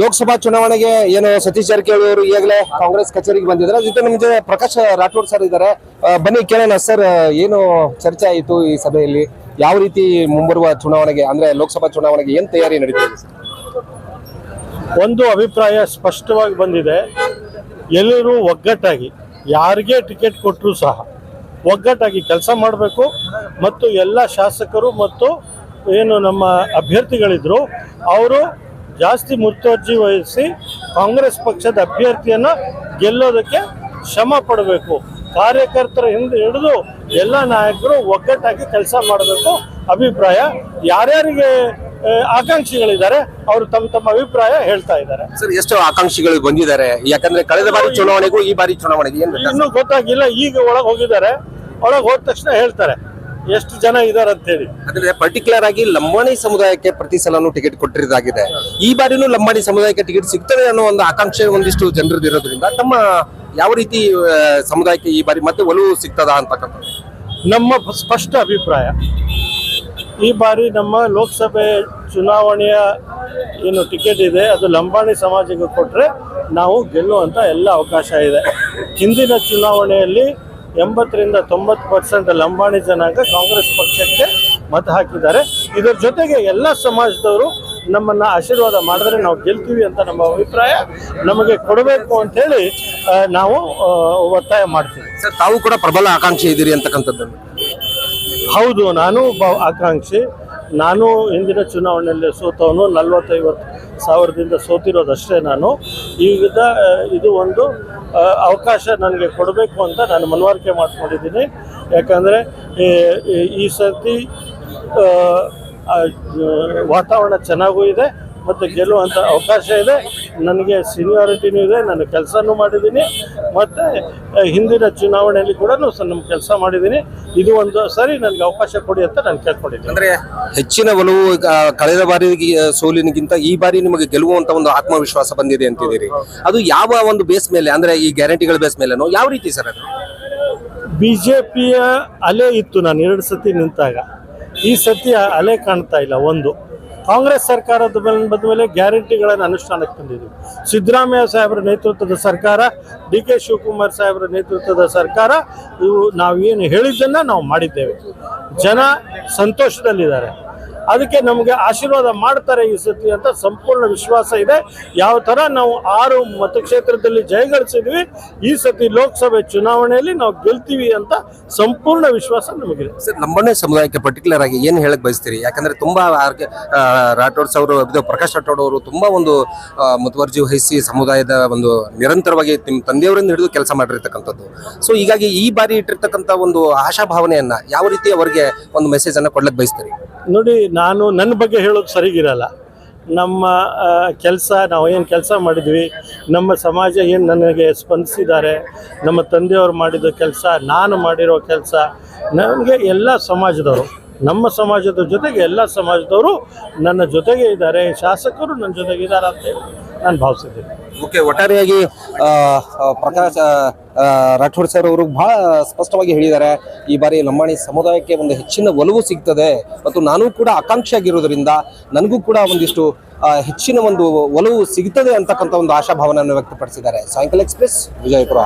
ಲೋಕಸಭಾ ಚುನಾವಣೆಗೆ ಏನು ಸತೀಶ್ ಜಾರಕಿಹೊಳಿ ಅವರು ಈಗಲೇ ಕಾಂಗ್ರೆಸ್ ಕಚೇರಿಗೆ ಬಂದಿದ್ದಾರೆ. ಜೊತೆ ನಮ್ಮ ಜೊತೆ ಪ್ರಕಾಶ್ ರಾಠೋಡ್ ಸರ್ ಇದ್ದಾರೆ. ಬನ್ನಿ ಕೇಳೋಣ ಸರ್, ಏನು ಚರ್ಚೆ ಆಯಿತು ಈ ಸಭೆಯಲ್ಲಿ? ಯಾವ ರೀತಿ ಮುಂಬರುವ ಚುನಾವಣೆಗೆ, ಅಂದ್ರೆ ಲೋಕಸಭಾ ಚುನಾವಣೆಗೆ ಏನ್ ತಯಾರಿ ನಡೀತಿದೆ ಒಂದು ಅಭಿಪ್ರಾಯ ಸ್ಪಷ್ಟವಾಗಿ ಬಂದಿದೆ. ಎಲ್ಲರೂ ಒಗ್ಗಟ್ಟಾಗಿ, ಯಾರಿಗೆ ಟಿಕೆಟ್ ಕೊಟ್ಟರು ಸಹ ಒಗ್ಗಟ್ಟಾಗಿ ಕೆಲಸ ಮಾಡಬೇಕು. ಮತ್ತು ಎಲ್ಲ ಶಾಸಕರು ಮತ್ತು ಏನು ನಮ್ಮ ಅಭ್ಯರ್ಥಿಗಳಿದ್ರು ಅವರು ಜಾಸ್ತಿ ಮುತುವರ್ಜಿ ವಹಿಸಿ ಕಾಂಗ್ರೆಸ್ ಪಕ್ಷದ ಅಭ್ಯರ್ಥಿಯನ್ನು ಗೆಲ್ಲೋದಕ್ಕೆ ಶ್ರಮ ಪಡಬೇಕು. ಕಾರ್ಯಕರ್ತರ ಹಿಂದೆ ಹಿಡಿದು ಎಲ್ಲ ನಾಯಕರು ಒಗ್ಗಟ್ಟಾಗಿ ಕೆಲಸ ಮಾಡಬೇಕು. ಅಭಿಪ್ರಾಯ ಯಾರ್ಯಾರಿಗೆ ಆಕಾಂಕ್ಷಿಗಳಿದ್ದಾರೆ ಅವರು ತಮ್ಮ ತಮ್ಮ ಅಭಿಪ್ರಾಯ ಹೇಳ್ತಾ ಇದ್ದಾರೆ. ಸರ್ ಎಷ್ಟು ಆಕಾಂಕ್ಷಿಗಳು ಬಂದಿದ್ದಾರೆ? ಯಾಕಂದ್ರೆ ಕಳೆದ ಬಾರಿ ಚುನಾವಣೆಗೂ ಈ ಬಾರಿ ಚುನಾವಣೆಗೆ ಏನ್ ಇನ್ನೂ ಗೊತ್ತಾಗಿಲ್ಲ ಈಗ ಒಳಗೆ ಹೋಗಿದ್ದಾರೆ. ಒಳಗೆ ಹೋದ ತಕ್ಷಣ ಹೇಳ್ತಾರೆ. ಎಷ್ಟು ಜನ ಇದ್ದಾರೆ ಅಂತೇಳಿ ಅಂದ್ರೆ ಪರ್ಟಿಕ್ಯುಲರ್ ಆಗಿ ಲಂಬಾಣಿ ಸಮುದಾಯಕ್ಕೆ ಪ್ರತಿ ಸಲನೂ ಟಿಕೆಟ್ ಕೊಟ್ಟಿರೋದಾಗಿದೆ. ಈ ಬಾರಿನೂ ಲಂಬಾಣಿ ಸಮುದಾಯಕ್ಕೆ ಟಿಕೆಟ್ ಸಿಗ್ತದೆ ಅನ್ನೋ ಒಂದು ಆಕಾಂಕ್ಷೆ ಒಂದಿಷ್ಟು ಜನರದ್ದು ಇರೋದ್ರಿಂದ ತಮ್ಮ ಯಾವ ರೀತಿ ಸಮುದಾಯಕ್ಕೆ ಈ ಬಾರಿ ಮತ್ತೆ ಒಲವು ಸಿಗ್ತದ ಅಂತಕ್ಕಂಥದ್ದು? ನಮ್ಮ ಸ್ಪಷ್ಟ ಅಭಿಪ್ರಾಯ. ಈ ಬಾರಿ ನಮ್ಮ ಲೋಕಸಭೆ ಚುನಾವಣೆಯ ಏನು ಟಿಕೆಟ್ ಇದೆ ಅದು ಲಂಬಾಣಿ ಸಮಾಜಕ್ಕೆ ಕೊಟ್ಟರೆ ನಾವು ಗೆಲ್ಲುವಂಥ ಎಲ್ಲ ಅವಕಾಶ ಇದೆ. ಹಿಂದಿನ ಚುನಾವಣೆಯಲ್ಲಿ ಎಂಬತ್ತರಿಂದ ತೊಂಬತ್ತು ಪರ್ಸೆಂಟ್ ಲಂಬಾಣಿ ಜನಾಂಗ ಕಾಂಗ್ರೆಸ್ ಪಕ್ಷಕ್ಕೆ ಮತ ಹಾಕಿದ್ದಾರೆ. ಇದರ ಜೊತೆಗೆ ಎಲ್ಲ ಸಮಾಜದವರು ನಮ್ಮನ್ನು ಆಶೀರ್ವಾದ ಮಾಡಿದ್ರೆ ನಾವು ಗೆಲ್ತೀವಿ ಅಂತ ನಮ್ಮ ಅಭಿಪ್ರಾಯ ನಮಗೆ ಕೊಡಬೇಕು ಅಂತೇಳಿ ಹೇಳಿ ನಾವು ಒತ್ತಾಯ ಮಾಡ್ತೀವಿ. ಸರ್ ತಾವು ಕೂಡ ಪ್ರಬಲ ಆಕಾಂಕ್ಷಿ ಇದ್ದೀರಿ ಅಂತಕ್ಕಂಥದ್ದು. ಹೌದು ನಾನು ಒಬ್ಬ ಆಕಾಂಕ್ಷಿ. ನಾನು ಹಿಂದಿನ ಚುನಾವಣೆಯಲ್ಲಿ ಸೋತವನು ನಲ್ವತ್ತೈವತ್ತು ಸಾವಿರದಿಂದ ಸೋತಿರೋದಷ್ಟೇ ನಾನು. ಈಗ ಇದು ಒಂದು ಅವಕಾಶ ನನಗೆ ಕೊಡಬೇಕು ಅಂತ ನಾನು ಮನವರಿಕೆ ಮಾಡ್ಕೊಂಡಿದ್ದೀನಿ. ಯಾಕಂದರೆ ಈ ಸರ್ತಿ ವಾತಾವರಣ ಚೆನ್ನಾಗೂ ಇದೆ ಮತ್ತು ಗೆಲ್ಲುವಂಥ ಅವಕಾಶ ಇದೆ. ನನಗೆ ಸೀನಿಯಾರಿಟಿನೂ ಇದೆ, ನಾನು ಕೆಲಸನೂ ಮಾಡಿದ್ದೀನಿ. ಮತ್ತು ಹಿಂದಿನ ಚುನಾವಣೆಯಲ್ಲಿ ಕೂಡ ನಮ್ಮ ಕೆಲಸ ಮಾಡಿದ್ದೀನಿ. ಇದು ಒಂದು ಸರಿ ನನಗೆ ಅವಕಾಶ ಕೊಡಿ ಅಂತ ನಾನು ಕೇಳ್ಕೊಂಡಿದ್ದೀನಿ. ಅಂದರೆ ಹೆಚ್ಚಿನ ಒಲವು ಈಗ ಕಳೆದ ಬಾರಿ ಸೋಲಿನಗಿಂತ ಈ ಬಾರಿ ನಿಮಗೆ ಗೆಲ್ಲುವಂತ ಒಂದು ಆತ್ಮವಿಶ್ವಾಸ ಬಂದಿದೆ ಅಂತಿದ್ದೀರಿ. ಅದು ಯಾವ ಒಂದು ಬೇಸ್ ಮೇಲೆ ಅಂದ್ರೆ ಈ ಗ್ಯಾರಂಟಿಗಳ ಬೇಸ್ ಮೇಲೆನೋ ಯಾವ ರೀತಿ ಸರ್ ಅದು? ಬಿ ಜೆ ಪಿಯ ಅಲೆ ಇತ್ತು ನಾನು ಎರಡು ಸತಿ ನಿಂತಾಗ. ಈ ಸತಿ ಅಲೆ ಕಾಣ್ತಾ ಇಲ್ಲ ಒಂದು. ಕಾಂಗ್ರೆಸ್ ಸರ್ಕಾರದ ಮೇಲೆ ಬಂದ ಮೇಲೆ ಗ್ಯಾರಂಟಿಗಳನ್ನು ಅನುಷ್ಠಾನಕ್ಕೆ ತಂದಿದ್ದೀವಿ ಸಿದ್ದರಾಮಯ್ಯ ಸಾಹೇಬರ ನೇತೃತ್ವದ ಸರ್ಕಾರ, ಡಿ ಕೆ ಶಿವಕುಮಾರ್ ಸಾಹೇಬರ ನೇತೃತ್ವದ ಸರ್ಕಾರ, ಇವು ನಾವು ಏನು ಹೇಳಿದ್ದನ್ನು ನಾವು ಮಾಡಿದ್ದೇವೆ. ಜನ ಸಂತೋಷದಲ್ಲಿದ್ದಾರೆ. ಅದಕ್ಕೆ ನಮಗೆ ಆಶೀರ್ವಾದ ಮಾಡ್ತಾರೆ ಈ ಸತಿ ಅಂತ ಸಂಪೂರ್ಣ ವಿಶ್ವಾಸ ಇದೆ. ಯಾವ ಥರ ನಾವು ಆರು ಮತಕ್ಷೇತ್ರದಲ್ಲಿ ಜಯಗಳಿಸಿದ್ವಿ ಈ ಸತಿ ಲೋಕಸಭೆ ಚುನಾವಣೆಯಲ್ಲಿ ನಾವು ಗೆಲ್ತೀವಿ ಅಂತ ಸಂಪೂರ್ಣ ವಿಶ್ವಾಸ ನಮಗಿದೆ. ಸರ್ ಲಂಬಾಣಿ ಸಮುದಾಯಕ್ಕೆ ಪರ್ಟಿಕ್ಯುಲರ್ ಆಗಿ ಏನು ಹೇಳಕ್ ಬಯಸ್ತೀರಿ? ಯಾಕಂದ್ರೆ ತುಂಬಾ ರಾಠೋಡ್ಸ್ ಅವರು ಪ್ರಕಾಶ್ ರಾಠೋಡ್ ಅವರು ತುಂಬಾ ಒಂದು ಮುತುವರ್ಜಿ ವಹಿಸಿ ಸಮುದಾಯದ ಒಂದು ನಿರಂತರವಾಗಿ ನಿಮ್ಮ ತಂದೆಯವರಿಂದ ಹಿಡಿದು ಕೆಲಸ ಮಾಡಿರ್ತಕ್ಕಂಥದ್ದು. ಸೊ ಹೀಗಾಗಿ ಈ ಬಾರಿ ಇಟ್ಟಿರ್ತಕ್ಕಂಥ ಒಂದು ಆಶಾಭಾವನೆಯನ್ನ ಯಾವ ರೀತಿ ಅವರಿಗೆ ಒಂದು ಮೆಸೇಜ್ ಅನ್ನ ಕೊಡ್ಲಿಕ್ಕೆ ಬಯಸ್ತೀರಿ? ನೋಡಿ ನಾನು ನನ್ನ ಬಗ್ಗೆ ಹೇಳೋದು ಸರಿಗಿರಲ್ಲ. ನಮ್ಮ ಕೆಲಸ, ನಾವು ಏನು ಕೆಲಸ ಮಾಡಿದ್ವಿ, ನಮ್ಮ ಸಮಾಜ ಏನು ನನಗೆ ಸ್ಪಂದಿಸಿದ್ದಾರೆ, ನಮ್ಮ ತಂದೆಯವರು ಮಾಡಿದ ಕೆಲಸ, ನಾನು ಮಾಡಿರೋ ಕೆಲಸ, ನನಗೆ ಎಲ್ಲ ಸಮಾಜದವರು, ನಮ್ಮ ಸಮಾಜದ ಜೊತೆಗೆ ಎಲ್ಲ ಸಮಾಜದವರು ನನ್ನ ಜೊತೆಗೆ ಇದ್ದಾರೆ, ಶಾಸಕರು ನನ್ನ ಜೊತೆಗೆ ಇದ್ದಾರೆ ಅಂತ ನಾನು ಭಾವಿಸಿದ್ದೀನಿ. ಓಕೆ ಒಟ್ಟಾರೆಯಾಗಿ ಪ್ರಕಾಶ್ ರಾಠೋಡ್ ಸರ್ ಅವರು ಬಹಳ ಸ್ಪಷ್ಟವಾಗಿ ಹೇಳಿದ್ದಾರೆ, ಈ ಬಾರಿ ಲಂಬಾಣಿ ಸಮುದಾಯಕ್ಕೆ ಒಂದು ಹೆಚ್ಚಿನ ಒಲವು ಸಿಗ್ತದೆ ಮತ್ತು ನಾನು ಕೂಡ ಆಕಾಂಕ್ಷಿಯಾಗಿರೋದ್ರಿಂದ ನನಗೂ ಕೂಡ ಒಂದಿಷ್ಟು ಹೆಚ್ಚಿನ ಒಂದು ಒಲವು ಸಿಗ್ತದೆ ಅಂತಕ್ಕಂಥ ಒಂದು ಆಶಾಭಾವನೆಯನ್ನು ವ್ಯಕ್ತಪಡಿಸಿದ್ದಾರೆ. ಸಾಯಂಕಾಲ ಎಕ್ಸ್ಪ್ರೆಸ್, ವಿಜಯಪುರ.